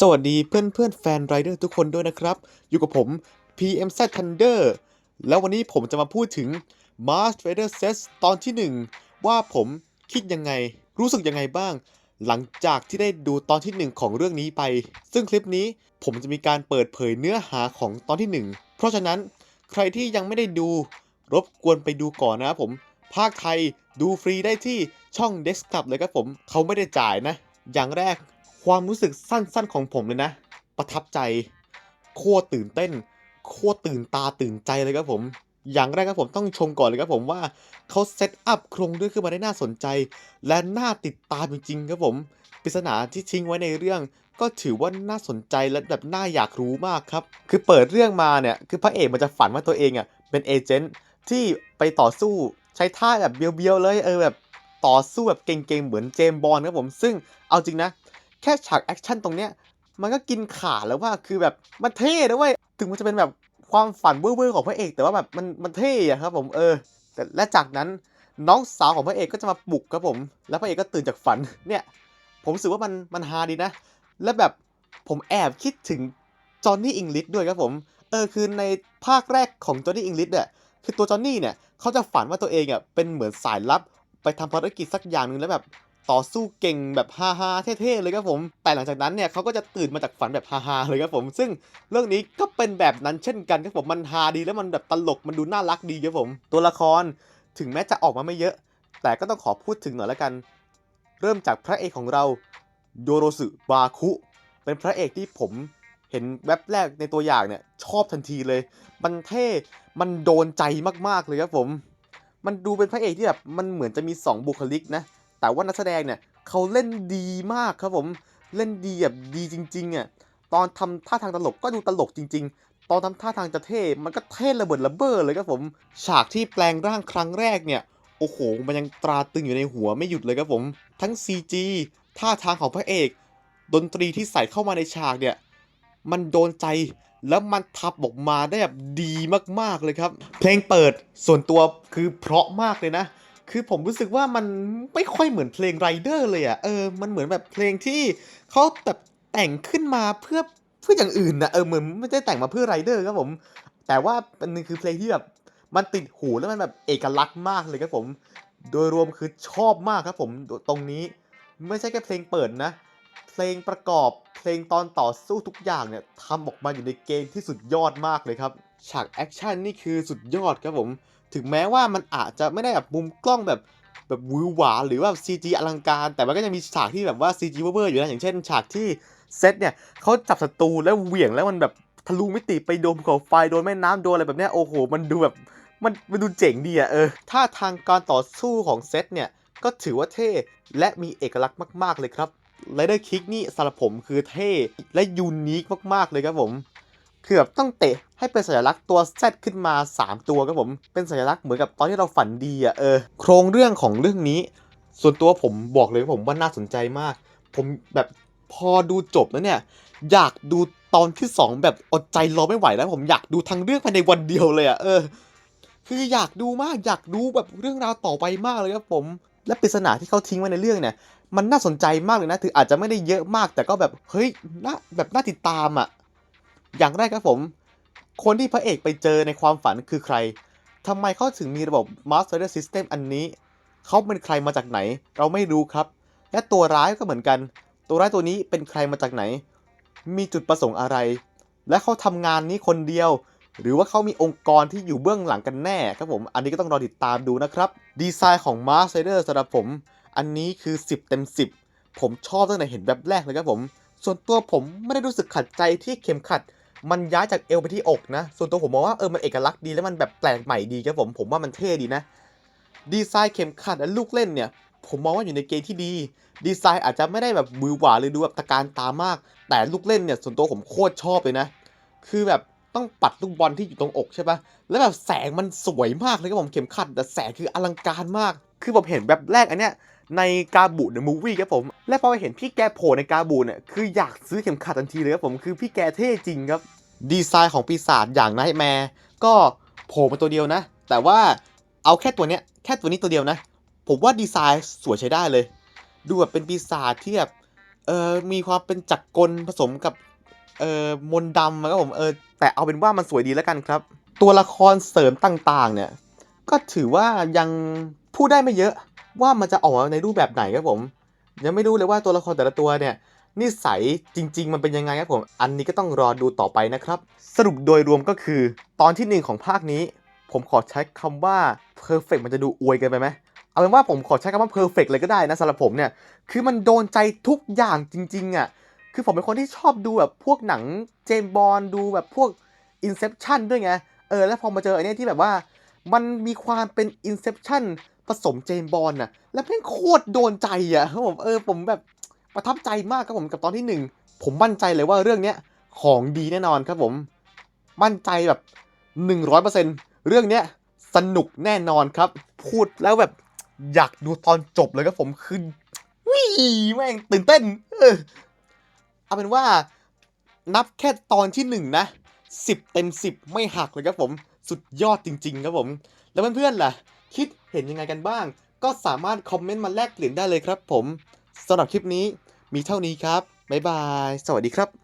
สวัสดีเพื่อนเพื่อนแฟนไรเดอร์ทุกคนด้วยนะครับ อยู่กับผม PMZ Thunder แล้ววันนี้ผมจะมาพูดถึง Mars Rider Set ตอนที่ 1 ว่าผมคิดยังไง รู้สึกยังไงบ้าง หลังจากที่ได้ดูตอนที่ 1 ของเรื่องนี้ไป ซึ่งคลิปนี้ผมจะมีการเปิดเผยเนื้อหาของตอนที่ 1 เพราะฉะนั้นใครที่ยังไม่ได้ดู รบกวนไปดูก่อนนะครับผม ภาคไทยดูฟรีได้ที่ช่อง Desktop เลยครับผม เขาไม่ได้จ่ายนะ อย่างแรก ความรู้สึกสั้นๆของผมเลยนะ ประทับใจ โคตรตื่นเต้น โคตรตื่นตาตื่นใจเลยครับผม อย่างแรกครับผมต้องชมก่อนเลยครับผมว่าเขาเซตอัพโครงเรื่องขึ้นมาได้น่าสนใจ และน่าติดตามจริงๆครับผมปริศนาที่ทิ้งไว้ในเรื่องก็ถือว่าน่าสนใจและแบบน่าอยากรู้มากครับ คือเปิดเรื่องมาเนี่ย คือพระเอกมันจะฝันว่าตัวเองอะเป็นเอเจนต์ที่ไปต่อสู้ใช้ท่าแบบเบียวๆเลยเออแบบต่อสู้แบบเก่งๆ เหมือนเจมบอลครับผม ซึ่งเอาจริงนะ ค่ฉากแอคชั่นตรงเนี้ยมันก็กินขาแล้วว่าคือแบบมันเท่นะเว้ยถึงมันจะเป็นแบบความฝันเว่อร์ๆของพระเอก แต่ว่าแบบมันมันเท่อะครับผมเออแต่และจากนั้นน้องสาวของพระเอกก็จะมาปลุกครับผม แล้วพระเอกก็ตื่นจากฝันเนี่ย ผมรู้สึกว่ามันมันฮาดีนะ และแบบผมแอบคิดถึงจอห์นนี่อิงลิชด้วยครับผมเออคือในภาคแรกของจอห์นนี่อิงลิชเนี่ยคือตัวจอห์นนี่เนี่ยเขาจะฝันว่าตัวเองอะเป็นเหมือนสายลับไปทำภารกิจสักอย่างหนึ่งแล้วแบบ ต่อสู้เก่งแบบฮาฮาเท่ๆเลยครับผม แต่หลังจากนั้นเนี่ยเขาก็จะตื่นมาจากฝันแบบฮาฮาเลยครับผม ซึ่งเรื่องนี้ก็เป็นแบบนั้นเช่นกันครับผมมันฮาดีแล้วมันแบบตลกมันดูน่ารักดีครับผม ตัวละครถึงแม้จะออกมาไม่เยอะ แต่ก็ต้องขอพูดถึงหน่อยละกัน เริ่มจากพระเอกของเราโยโรสึบาคุ เป็นพระเอกที่ผมเห็นแว็บแรกในตัวอย่างเนี่ยชอบทันทีเลย มันเท่ มันโดนใจมากๆเลยครับผม มันดูเป็นพระเอกที่แบบมันเหมือนจะมีสองบุคลิกนะ แต่ว่านักแสดงเนี่ยเขาเล่นดีมากครับผมเล่นดีแบบดีจริงๆอะตอนทำท่าทางตลกก็ดูตลกจริง ๆ ตอนทำท่าทางจะเท่มันก็เท่ระเบิดระเบ้อเลยครับผมฉากที่แปลงร่างครั้งแรกเนี่ยโอ้โหมันยังตราตึงอยู่ในหัวไม่หยุดเลยครับผมทั้ง CG ท่าทางของพระเอก ดนตรีที่ใส่เข้ามาในฉากเนี่ยมันโดนใจแล้วมันทับออกมาได้แบบดีมากๆเลยครับ เพลงเปิดส่วนตัวคือเพราะมากเลยนะ คือผมรู้สึกว่ามันไม่ค่อยเหมือนเพลงไรเดอร์เลยอะ่ะเออมันเหมือนแบบเพลงที่เขาแบบแต่งขึ้นมาเพื่อเพื่ออย่างอื่นนะเออเหมือนไม่ได้แต่งมาเพื่อไรเดอร์ครับผม แต่ว่ามันคือเพลงที่แบบมันติดหูแล้วมันแบบเอกลักษณ์มากเลยครับผม โดยรวมคือชอบมากครับผมตรงนี้ไม่ใช่แค่เพลงเปิดนะ เพลงประกอบเพลงตอนต่อสู้ทุกอย่างเนี่ยทำออกมาอยู่ในเกมที่สุดยอดมากเลยครับ ฉากแอคชั่นนี่คือสุดยอดครับผม ถึงแม้ว่ามันอาจจะไม่ได้แบบมุมกล้องแบบแบบวือหวาหรือว่า CG อลังการ แต่มันก็จะมีฉากที่แบบว่า CG เวอร์ๆอยู่นะอย่างเช่น ฉากที่เซตเนี่ยเขาจับศัตรูแล้วเหวี่ยงแล้วมันแบบทะลุมิติไปโดนภูเขาไฟโดนแม่น้ำโดนอะไรแบบเนี้ยโอ้โห มันดูแบบมันมันดูเจ๋งดีอะเออท่าทางการต่อสู้ของเซตเนี่ยก็ถือว่าเท่และมีเอกลักษณ์มาก ๆเลยครับไรเดอร์คิกนี่สำหรับผมคือเท่และยูนิคมากๆเลยครับผม คือแบบต้องเตะ ให้เป็นสัญลักษณ์ตัว Z ขึ้นมา 3 ตัวครับผม เป็นสัญลักษณ์เหมือนกับตอนที่เราฝันดีอะเออ โครงเรื่องของเรื่องนี้ ส่วนตัวผมบอกเลยว่าผมว่าน่าสนใจมาก ผมแบบพอดูจบแล้วเนี่ย อยากดูตอนที่ 2 แบบอดใจรอไม่ไหวแล้ว ผมอยากดูทั้งเรื่องภายในวันเดียวเลยอะเออ คืออยากดูมากอยากดูแบบเรื่องราวต่อไปมากเลยครับผมและปริศนาที่เขาทิ้งไว้ในเรื่องเนี่ย มันน่าสนใจมากเลยนะถึงอาจจะไม่ได้เยอะมาก แต่ก็แบบเฮ้ยน่าแบบน่าติดตามอะ่ะอย่างแรกครับผม คนที่พระเอกไปเจอในความฝันคือใครทำไมเขาถึงมีระบบ Master System อันนี้ เขาเป็นใครมาจากไหน เราไม่รู้ครับ และตัวร้ายก็เหมือนกัน ตัวร้ายตัวนี้เป็นใครมาจากไหน มีจุดประสงค์อะไร และเขาทำงานนี้คนเดียว หรือว่าเขามีองค์กรที่อยู่เบื้องหลังกันแน่ครับผม อันนี้ก็ต้องรอติดตามดูนะครับ ดีไซน์ของ Mars Rider สำหรับผม อันนี้คือ 10 เต็ม 10 ผมชอบตั้งแต่เห็นแบบแรกเลยครับผม ส่วนตัวผมไม่ได้รู้สึกขัดใจที่เข็มขัด มันย้ายจากเอวไปที่อกนะ ส่วนตัวผมมองว่าเออมันเอกลักษณ์ดีแล้วมันแบบแปลกใหม่ดีครับผมผมว่ามันเท่ดีนะ ดีไซน์เข็มขัดและลูกเล่นเนี่ย ผมมองว่าอยู่ในเกณฑ์ที่ดี ดีไซน์อาจจะไม่ได้แบบมือหวาหรือดูแบบตะการตามาก แต่ลูกเล่นเนี่ยส่วนตัวผมโคตรชอบเลยนะ คือแบบต้องปัดลูกบอลที่อยู่ตรงอกใช่ปะแล้วแบบแสงมันสวยมากเลยครับผมเข็มขัดแต่แสงคืออลังการมาก คือผมเห็นแบบแรกอันเนี้ยในกาบูเดอะมูวี่ครับผม และพอไปเห็นพี่แกโผล่ในกาบูเนี่ย คืออยากซื้อเข็มขัดทันทีเลยครับผม คือพี่แกเท่จริงครับ ดีไซน์ของปีศาจอย่างไนท์แมร์ก็โผล่มาตัวเดียวนะ แต่ว่าเอาแค่ตัวเนี้ยแค่ตัวนี้ตัวเดียวนะ ผมว่าดีไซน์สวยใช้ได้เลย ดูแบบเป็นปีศาจที่แบบเออมีความเป็นจักรกลผสมกับเออมนดำนะครับผมเออแต่เอาเป็นว่ามันสวยดีแล้วกันครับ ตัวละครเสริมต่างๆ เนี่ย ก็ถือว่ายังพูดได้ไม่เยอะว่ามันจะออกมาในรูปแบบไหนครับผม ยังไม่รู้เลยว่าตัวละครแต่ละตัวเนี่ย นิสัยจริง ๆ มันเป็นยังไงครับผม อันนี้ก็ต้องรอดูต่อไปนะครับ สรุปโดยรวมก็คือ ตอนที่หนึ่งของภาคนี้ ผมขอใช้คำว่า perfect มันจะดูอวยเกันไปไหมเอาเป็นว่าผมขอใช้คำว่า perfect เลยก็ได้นะสำหรับผมเนี่ย คือมันโดนใจทุกอย่างจริง ๆอะ คือผมเป็นคนที่ชอบดูแบบพวกหนังเจมบอลดูแบบพวก Inception ด้วยไง เออ แล้วพอมาเจอไอ้นี่ที่แบบว่า มันมีความเป็น Inception ผสมเจมบอลน่ะ แล้วแม่งโคตรโดนใจอะผมเออผมแบบ ประทับใจมากครับผมกับตอนที่หนึ่งผมมั่นใจเลยว่าเรื่องเนี้ยของดีแน่นอนครับผมมั่นใจแบบ 100%เรื่องเนี้ยสนุกแน่นอนครับ พูดแล้วแบบอยากดูตอนจบเลยครับผมคือวิแม่งตื่นเต้น เออเอาเป็นว่านับแค่ตอนที่หนึ่งนะสิบเต็มสิบไม่หักเลยครับผม สุดยอดจริง ๆ ครับผม แล้วเพื่อนๆล่ะ คิดเห็นยังไงกันบ้าง ก็สามารถคอมเมนต์มาแลกเปลี่ยนได้เลยครับผมสำหรับคลิปนี้ มีเท่านี้ครับ บ๊ายบาย สวัสดีครับ